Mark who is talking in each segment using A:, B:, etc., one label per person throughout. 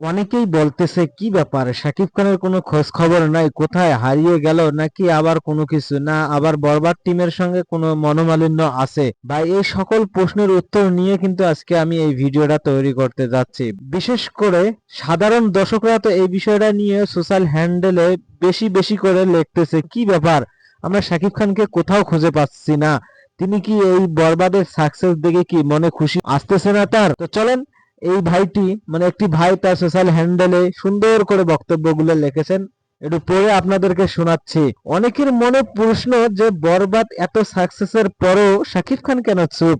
A: অনেকেই বলতেছে, কি ব্যাপার? শাকিব খানের কোনো খোঁজ খবর নাই? কোথায়? হারিয়ে গেল নাকি আবার কোনো কিছু? না, আবার বরবাদ টিমের সঙ্গে কোনো মনোমালিন্য আছে? ভাই, এই সকল প্রশ্নের উত্তর নিয়ে কিন্তু আজকে আমি এই ভিডিওটা তৈরি করতে যাচ্ছি। বিশেষ করে সাধারণ দর্শকরা তো এই বিষয়টা নিয়ে সোশ্যাল হ্যান্ডেলে বেশি বেশি করে লিখতেছে, কি ব্যাপার? আমরা শাকিব খানকে কোথাও খুঁজে পাচ্ছি না। তিনি কি এই বরবাদের সাকসেস দেখে কি মনে খুশি? আসতেছে না তার? তো চলেন এই ভাইটি মানে একটি ভাই তার সোশ্যাল হ্যান্ডেলে সুন্দর করে বক্তব্যগুলো লিখেছেন। একটু পড়ে আপনাদেরকে শোনাচ্ছি। অনেকের মনে প্রশ্ন যে, বরবাদ এত সাকসেসের পরও শাকিব খান কেন চুপ?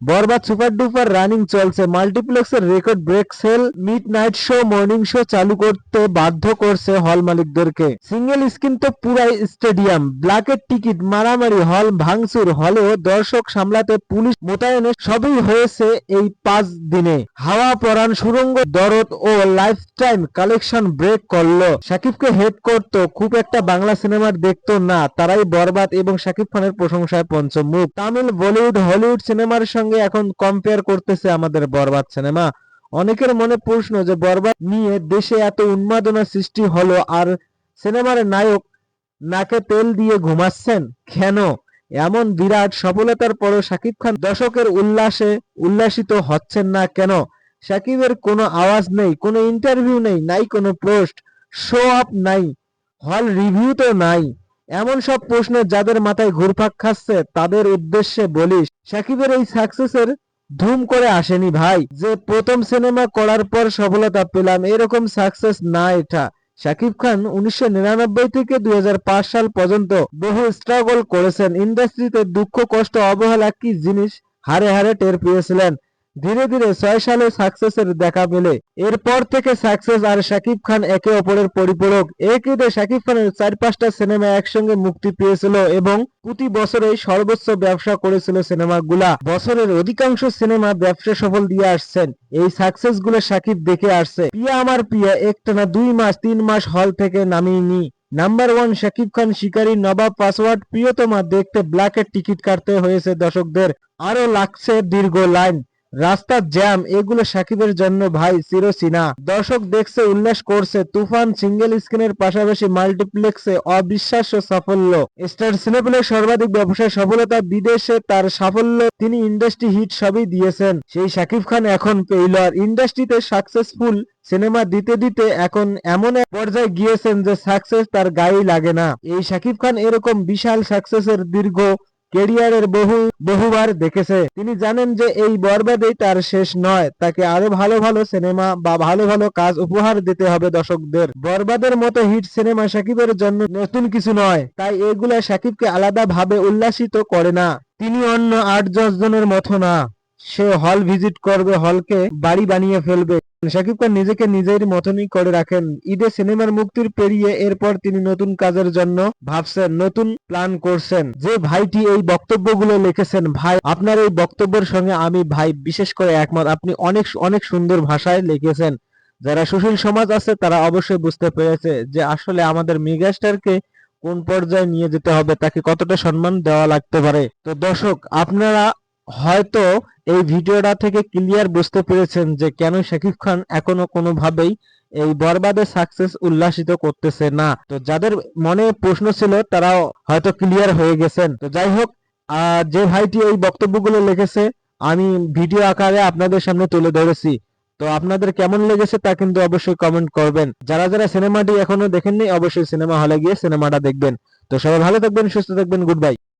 A: বরবাদ সুপার ডুপার রানিং চলছে। মাল্টিপ্লেক্সের record break sale midnight show, morning show চালু করতে বাধ্য করছে হল মালিকদেরকে। সিঙ্গেল স্ক্রিন তো পুরাই স্টেডিয়াম। ব্ল্যাকের টিকিট, মারামারি, হল ভাঙচুর, হলেও দর্শক সামলাতে পুলিশ মোতায়েনে সবই হয়েছে এই পাঁচ দিনে। হাওয়া পরান সুরঙ্গ, দরদ ও লাইফ টাইম কালেকশন ব্রেক করল। শাকিবকে হেড করতো, খুব একটা বাংলা সিনেমার দেখতো না। তারাই বরবাদ এবং শাকিব খানের প্রশংসায় পঞ্চমুখ। তামিল, বলিউড, হলিউড সিনেমার সঙ্গে এখন কম্পেয়ার করতেছে আমাদের বরবাদ সিনেমা অনেকের মনে প্রশ্ন যে বরবাদ নিয়ে দেশে এত উন্মাদনা সৃষ্টি হলো আর সিনেমার নায়ক নাকে তেল দিয়ে ঘুমাচ্ছেন? কেন? এমন বিরাট সফলতার পরও শাকিব খান দর্শকের উল্লাসে উল্লাসিত হচ্ছেন না কেন? শাকিবের কোনো আওয়াজ নেই, কোনো ইন্টারভিউ নেই, নাই কোনো পোস্ট শো আপ নাই হল রিভিউ তো নাই। এমন সব প্রশ্ন যাদের মাথায় ঘুরপাক খাচ্ছে, তাদের উদ্দেশ্যে বলিস শাকিবের এই সাকসেসের ধুম করে আসেনি ভাই। যে প্রথম সিনেমা করার পর সফলতা পেলাম, এরকম সাকসেস না এটা। শাকিব খান উনিশশো নিরানব্বই থেকে দুই হাজার পাঁচ সাল পর্যন্ত বহু স্ট্রাগল করেছেন। ইন্ডাস্ট্রিতে দুঃখ, কষ্ট, অবহেলা কি জিনিস? হারে হারে টের পেয়েছিলেন। ধীরে ধীরে ছয় সালে সাকসেসের দেখা পেলে এরপর থেকে সাকসেস আর শাকিব খান একে অপরের পরিপূরক। ঈদে শাকিব খানের চার পাঁচটা সিনেমা একসঙ্গে মুক্তি পেয়েছিল এবং প্রতি বছরে সর্বোচ্চ ব্যবসা করেছিল সিনেমাগুলা। বছরের অধিকাংশ সিনেমা ব্যবসা সফল দিয়ে আসছেন। এই সাকসেসগুলো শাকিব দেখে আসছে। পিয়া আমার পিয়া একটানা দুই মাস, তিন মাস হল থেকে নামিয়ে নাম্বার ওয়ান শাকিব খান, শিকারী নবাব, পাসওয়ার্ড, প্রিয়তমা, দেখতে ব্ল্যাকের টিকিট কাটতে হয়েছে দর্শকদের। আরও লাগছে দীর্ঘ লাইন। রাস্তার জ্যাম, এগুলো সাকিবের জন্য ভাই চিরসিনা দর্শক দেখছে, উল্লাস করছে, তুফান সিঙ্গেল স্ক্রিনের পাশাপাশি মাল্টিপ্লেক্সে অবিশ্বাস্য সাফল্য। স্টার সিনেপ্লের সর্বাধিক ব্যবসায় সফলতা, বিদেশে তার সাফল্য, তিনি ইন্ডাস্ট্রি হিট সবই দিয়েছেন। সেই সাকিব খান এখন পেইলর ইন্ডাস্ট্রিতে সাকসেসফুল সিনেমা দিতে দিতে এখন এমন এক পর্যায়ে গিয়েছেন যে সাকসেস তার গায়েই লাগে না। এই সাকিব খান এরকম বিশাল সাকসেসের দীর্ঘ কেরিয়ারের বহু, বহুবার দেখেছে। তিনি জানেন যে এই বরবাদেই তার শেষ নয়। তাকে আরও ভালো ভালো সিনেমা বা ভালো ভালো কাজ উপহার দিতে হবে দর্শকদের। বরবাদের মতো হিট সিনেমা সাকিবের জন্য নতুন কিছু নয়। তাই এগুলা সাকিবকে আলাদা ভাবে উল্লাসিত করে না। তিনি অন্য আট দশ জনের মতো না। সে হল ভিজিট করবে, হলকে বাড়ি বানিয়ে ফেলবে। শাকিব খান নিজেকে নিজের মতনই করে রাখেন। ঈদে সিনেমার মুক্তির পেরিয়ে এরপর তিনি নতুন কাজের জন্য ভাবছেন, নতুন প্ল্যান করছেন। যে ভাইটি এই বক্তব্যগুলো লিখেছেন, ভাই, আপনার এই বক্তব্যের সঙ্গে আমি ভাই বিশেষ করে একমত। আপনি অনেক অনেক সুন্দর ভাষায় লিখেছেন। যারা সুশীল সমাজ আছে, তারা অবশ্যই বুঝতে পেরেছে যে আসলে আমাদের মেগাস্টারকে কোন পর্যায়ে নিয়ে যেতে হবে, তাকে কতটা সম্মান দেওয়া লাগতে পারে। তো দর্শক, আপনারা হয়তো এই ভিডিওটা থেকে ক্লিয়ার বুঝতে পেরেছেন যে কেন শাকিব খান এখনও কোনোভাবেই এই বরবাদের সাকসেস উল্লাসিত করতেছে না। তো যাদের মনে প্রশ্ন ছিল, তারাও হয়তো ক্লিয়ার হয়ে গেছেন। তো যাই হোক যে ভাইটি এই বক্তব্যগুলো লিখেছে, আমি ভিডিও আকারে আপনাদের সামনে তুলে ধরেছি। তো আপনাদের কেমন লেগেছে তা কিন্তু অবশ্যই কমেন্ট করবেন। যারা যারা সিনেমাটি এখনও দেখেননি, অবশ্যই সিনেমা হলে গিয়ে সিনেমাটা দেখবেন। তো সবাই ভালো থাকবেন, সুস্থ থাকবেন গুড বাই